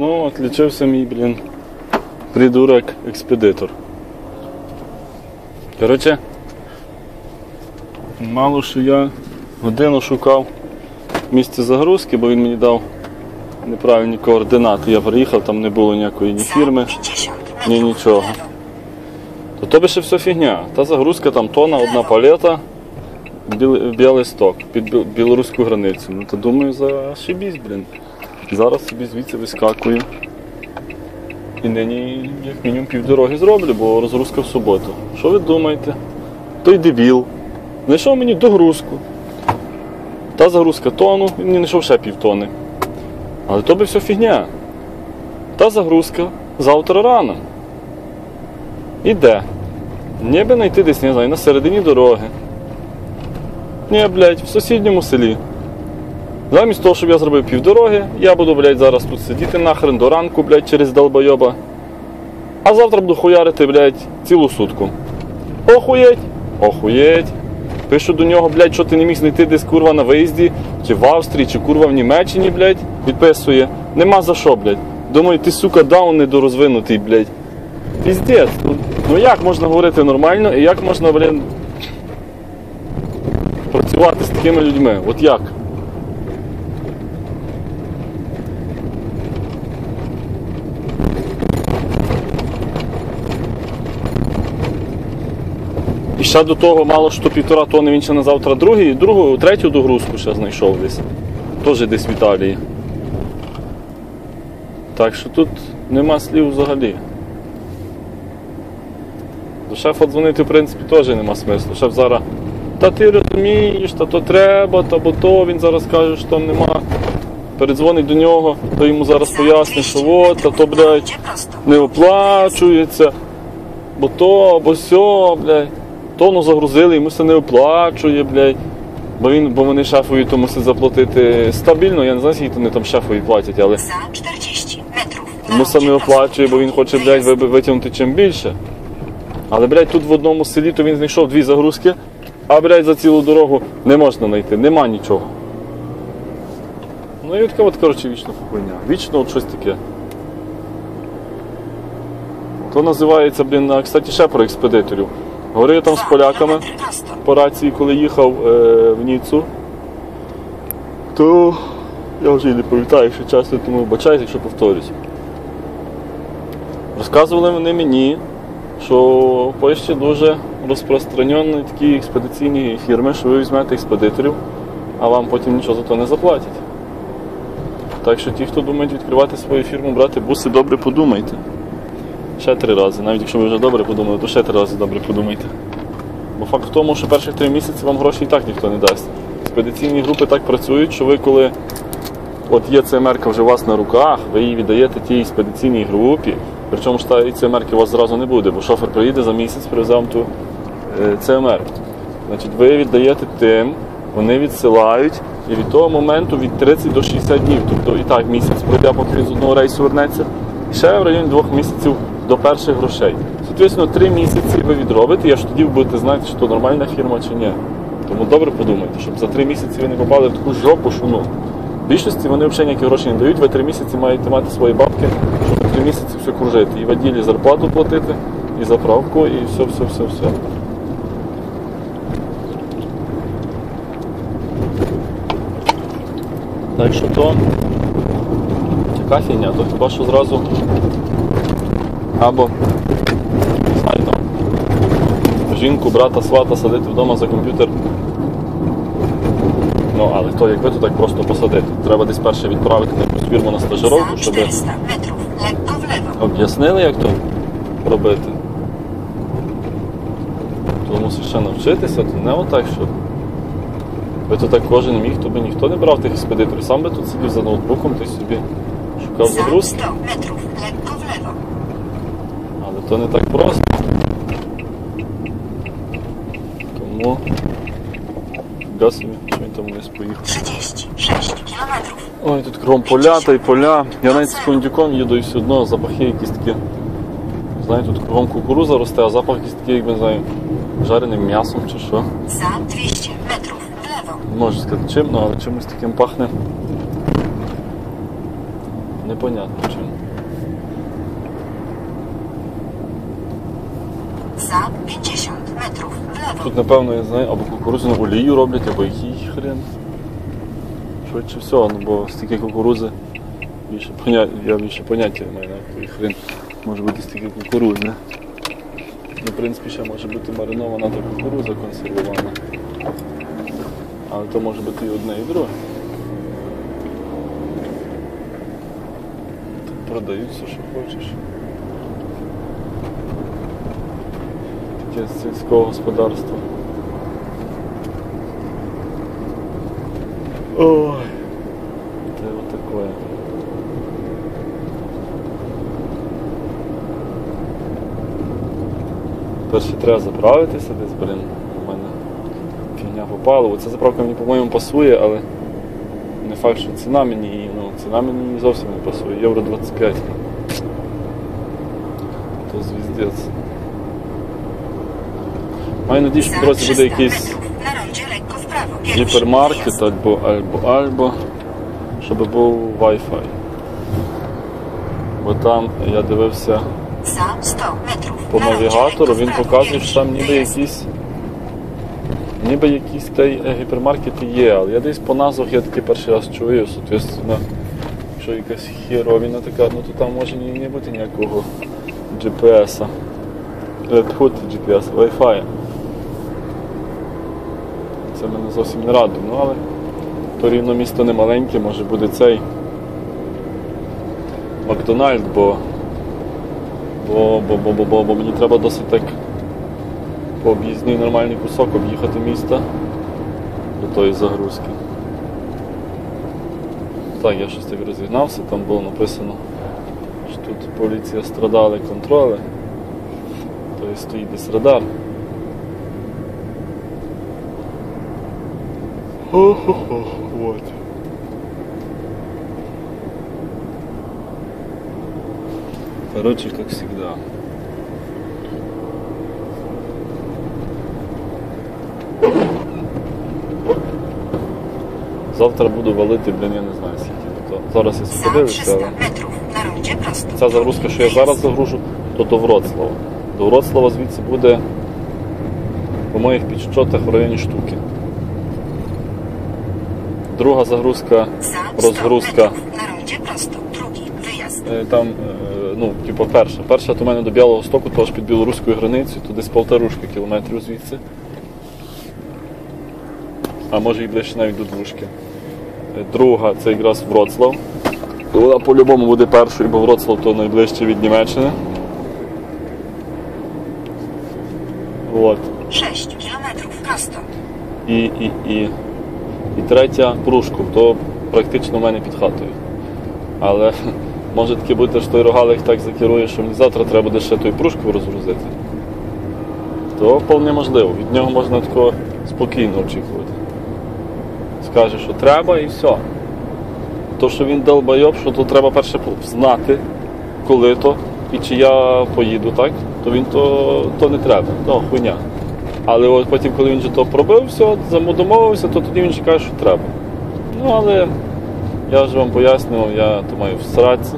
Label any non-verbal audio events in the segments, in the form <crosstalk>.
Знову відлічився мій, блін, придурок експедитор. Коротше, мало що я годину шукав місце загрузки, бо він мені дав неправильні координати. Я приїхав, там не було ніякої ні фірми, ні нічого. То тобі ще все фігня. Та загрузка там тона, одна палета, біл, Білосток, під білоруську границю. Ну то думаю, зашибісь, блін. Зараз собі звідси вискакую. І нині як мінімум півдороги зроблю, бо розгрузка в суботу. Що ви думаєте? Той дебіл. Знайшов мені догрузку. Та загрузка тону, він мені знайшов ще півтони. Але то би все фігня. Та загрузка завтра рано. Іде. Ніби знайти десь, не знаю, на середині дороги. Ні, блядь, в сусідньому селі. Замість того, щоб я зробив півдороги, я буду, блядь, зараз тут сидіти нахрен до ранку, блядь, через долбойоба. А завтра буду хуярити, блядь, цілу сутку. Охуєть! Охуєть! Пишу до нього, блядь, що ти не міг знайти десь курва на виїзді, чи в Австрії, чи курва в Німеччині, блядь, відписує. Нема за що, блядь. Думаю, ти, сука, даун недорозвинутий, блядь. Піздець. Ну, ну як можна говорити нормально і як можна, блін, працювати з такими людьми? От як? Ще до того мало що півтора тонни він ще на завтра другий, другу, третю догрузку ще знайшов десь. Теж десь в Італії. Так що тут нема слів взагалі. До шефа дзвонити, в принципі, теж нема смислу. Шеф зараз. Та ти розумієш, та то треба, та бо то він зараз каже, що там нема. Передзвонить до нього, то йому зараз пояснить, що от, та то, блядь, не оплачується, бо то, бо сьо, блядь. То ну загрузили, йому це не оплачує, блядь. Бо він, бо вони шефові то мусять заплатити стабільно, я не знаю, скільки вони там шефові платять, але Za 40 metrów. йому це не оплачує, бо він хоче, блядь, витягнути чим більше. Але, блядь, тут в одному селі то він знайшов дві загрузки, а, блядь, за цілу дорогу не можна знайти, нема нічого. Ну і така от, коротше, вічна хуйня. Вічно от щось таке. То називається, блін, а, кстати, ще про експедиторів. Говорив там з поляками по рації, коли їхав е, в Ніцу, то я вже і не пам'ятаю, якщо чесно, тому вибачаюсь, якщо повторюсь. Розказували вони мені, що в Польщі дуже розпространені такі експедиційні фірми, що ви візьмете експедиторів, а вам потім нічого за то не заплатять. Так що ті, хто думають відкривати свою фірму, брати буси, добре подумайте. Ще три рази. Навіть якщо ви вже добре подумали, то ще три рази добре подумайте. Бо факт в тому, що перших три місяці вам грошей і так ніхто не дасть. Експедиційні групи так працюють, що ви коли от є ЦМРка вже у вас на руках, ви її віддаєте тій експедиційній групі, причому ж та ЦМРки у вас зразу не буде, бо шофер приїде за місяць, привезе вам ту е, ЦМР. Значить, ви віддаєте тим, вони відсилають, і від того моменту від 30 до 60 днів, тобто і так місяць пройде, поки з одного рейсу вернеться, і ще в районі двох місяців до перших грошей. Соответственно, три місяці ви відробите, і аж тоді будете знати, чи то нормальна фірма чи ні. Тому добре подумайте, щоб за три місяці ви не попали в таку жопу, що ну. В більшості вони взагалі ніякі гроші не дають, ви три місяці маєте мати свої бабки, щоб три місяці все кружити. І воділі зарплату платити, і заправку, і все, все, все, все. Так що то така фігня, то хіба що зразу або там жінку, брата, свата садити вдома за комп'ютер. Ну, але то якби то так просто посадити. Треба десь перше відправити якусь фірму на стажировку, щоб 400 metrów. Lekko w lewo. об'яснили, як то робити. То мусиш ще навчитися, то не отак, що. Би то так кожен міг, то би ніхто не брав тих експедиторів. Сам би тут сидів за ноутбуком, ти собі шукав загрузки. То не так просто. Тому. Фіга собі, він там вниз поїхав. 36 kilometrów. Ой, тут кругом поля та й поля. Я навіть з кондюком їду і все одно запахи якісь такі. Знаєте, тут кругом кукуруза росте, а запах якийсь такий, якби не знаю, жареним м'ясом чи що. Za 200 metrów. W lewo. Можу сказати чим, ну, але чимось таким пахне. непонятно чим. Za 50 metrów w lewo. Тут, напевно, я знаю, або кукурудзяну олію роблять, або який хрен. Швидше всього, ну бо стільки кукурудзи, більше поня... я більше поняття маю, на який може бути стільки кукурудзи. Ну, в принципі, ще може бути маринована та кукурудза консервована. Але то може бути і одне, і друге. Продають все, що хочеш. З сільського господарства. Ой. Це вот такое. Перше треба заправитися десь, блін. У мене фігня по паливу. Ця заправка мені, по-моєму, пасує, але не факт, що ціна мені, ну, ціна мені зовсім не пасує. Євро 25. То звіздець. Маю надію, що в буде якийсь гіпермаркет або альбо альбо, щоб був Wi-Fi. Бо там я дивився Za 100 metrów по навігатору, він показує, що там ніби якісь. Ніби якісь той е, гіпермаркети є, але я десь по назвах я таки перший раз чую, соответственно, якщо якась херовіна така, ну то там може не бути ніякого GPS-а. Е, GPS, Wi-Fi. Це мене зовсім не радує, ну але то рівно місто не маленьке, може буде цей Макдональд, бо бо, бо, бо, бо, бо, бо мені треба досить так по об'їзний нормальний кусок об'їхати міста до тої загрузки. Так, я щось так розігнався, там було написано, що тут поліція страдали контроли, тобто стоїть десь радар. Хо-хо-хо, вот. Короче, как всегда. Завтра буду валити, блін, я не знаю скільки. То зараз я Za подивився, 300 але metrów na rondzie prosto. ця загрузка, що я зараз загружу, то до Вроцлава. До Вроцлава звідси буде по моїх підсчотах в районі штуки. Друга загрузка, розгрузка. Е, Там, е, ну, типу, перша. Перша то в мене до Білого Стоку, тож під білоруською границею, то десь полторушки кілометрів звідси. А може і ближче навіть до двушки. Е, Друга це якраз Вроцлав. Вона по-любому буде першою, бо Вроцлав то найближче від Німеччини. От. 6 kilometrów prosto. І, і, і, і третя Прушков, то практично в мене під хатою. Але <laughs> може таки бути, що той рогалик так закерує, що мені завтра треба буде ще той Прушков розгрузити. То вполне можливо. Від нього можна тако спокійно очікувати. Скаже, що треба і все. То, що він долбойоб, що то треба перше знати, коли то і чи я поїду, так, то він то, то не треба, то хуйня. Але от потім, коли він вже то пробив, все, замодомовився, то тоді він же каже, що треба. Ну, але я ж вам пояснював, я то маю в сраці.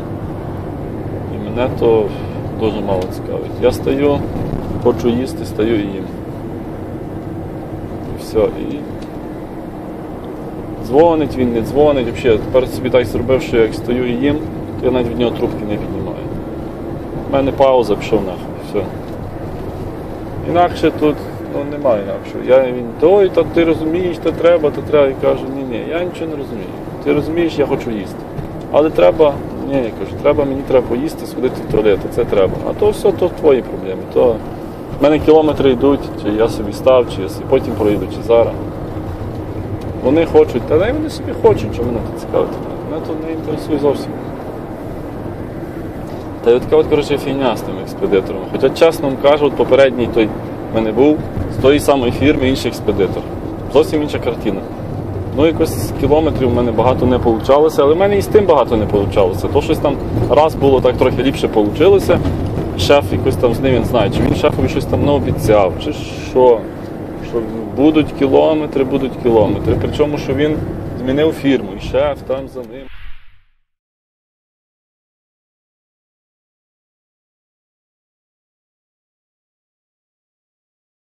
І мене то дуже мало цікавить. Я стою, хочу їсти, стою і їм. І все. І... Дзвонить він, не дзвонить. Взагалі, тепер собі так зробив, що як стою і їм, то я навіть від нього трубки не піднімаю. У мене пауза, пішов нахуй, все. Інакше тут ну, немає інакшого. Я він той, та ти розумієш, то треба, то треба. Я кажу, ні, ні, я нічого не розумію. Ти розумієш, я хочу їсти. Але треба, ні, я кажу, треба, мені треба поїсти, сходити в туалет, це треба. А то все, то твої проблеми. То в мене кілометри йдуть, чи я собі став, чи я собі потім проїду, чи зараз. Вони хочуть, та дай вони собі хочуть, що мене тут цікавить. Мене то не інтересує зовсім. Та й така от, коротше, фігня з тим експедитором. Хоча, чесно вам кажу, от попередній той в мене був з тої самої фірми інший експедитор. Зовсім інша картина. Ну, якось кілометрів в мене багато не вийшло, але в мене і з тим багато не вийшло. То щось там раз було так трохи ліпше вийшло. Шеф якось там з ним він знає, чи він шефові щось там не обіцяв, чи що. Що будуть кілометри, будуть кілометри. Причому, що він змінив фірму, і шеф там за ним.